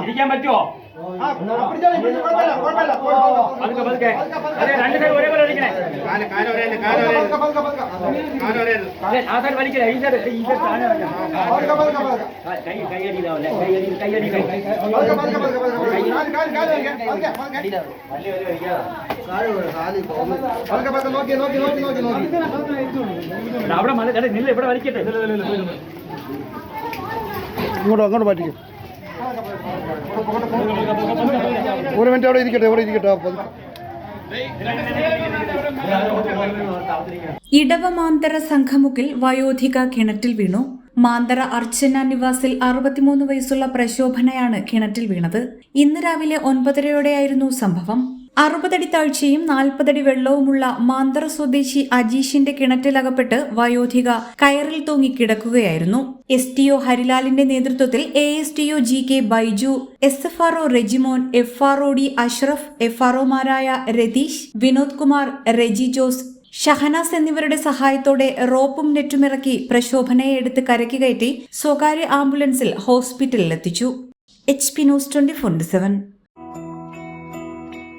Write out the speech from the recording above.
ഇരിക്കാൻ പറ്റുമോ പതുക്കെ പതുക്കെ അതെ രണ്ട് സൈഡ് ഒരേപോലെ ഇരിക്കണേ അതെ ആ സൈഡ് വലിക്കില്ല ഈ സൈഡ് ഈ സൈഡ് താഴെ വെക്കാം. ആ, കൈ കൈയടി ഇതാവല്ലേ അവിടെ മല കട നില്ല ഇവിടെ വലിക്കട്ടെ. ഇങ്ങോട്ട് അങ്ങോട്ട് മാറ്റിക്കും. ഒരു മിനിറ്റ് അവിടെ ഇരിക്കട്ടെ ഇവിടെ ഇരിക്കട്ടെ ആ, പതുക്കെ. ഇടവ മാന്തര സംഘമുക്കിൽ വയോധിക കിണറ്റിൽ വീണു മാന്തര അർച്ചന നിവാസിൽ അറുപത്തിമൂന്ന് വയസ്സുള്ള പ്രശോഭനയാണ് കിണറ്റിൽ വീണത് ഇന്ന് രാവിലെ ഒൻപതരയോടെയായിരുന്നു സംഭവം അറുപതടി താഴ്ചയും നാൽപ്പതടി വെള്ളവുമുള്ള മാന്തറ സ്വദേശി അജീഷിന്റെ കിണറ്റിലകപ്പെട്ട് വയോധിക കയറിൽ തൂങ്ങി കിടക്കുകയായിരുന്നു. എസ് ടി ഒ ഹരിലാലിന്റെ നേതൃത്വത്തിൽ A S T O G K Baiju S F R O Rejimon F R O D Ashraf F R ഒമാരായ Ratheesh Vinod Kumar Reji Jose Shahnaz എന്നിവരുടെ സഹായത്തോടെ റോപ്പും നെറ്റുമിറക്കി പ്രശോഭനയെ എടുത്ത് കരയ്ക്ക് കയറ്റി സ്വകാര്യ ആംബുലൻസിൽ ഹോസ്പിറ്റലിലെത്തിച്ചു. H P news twenty four seven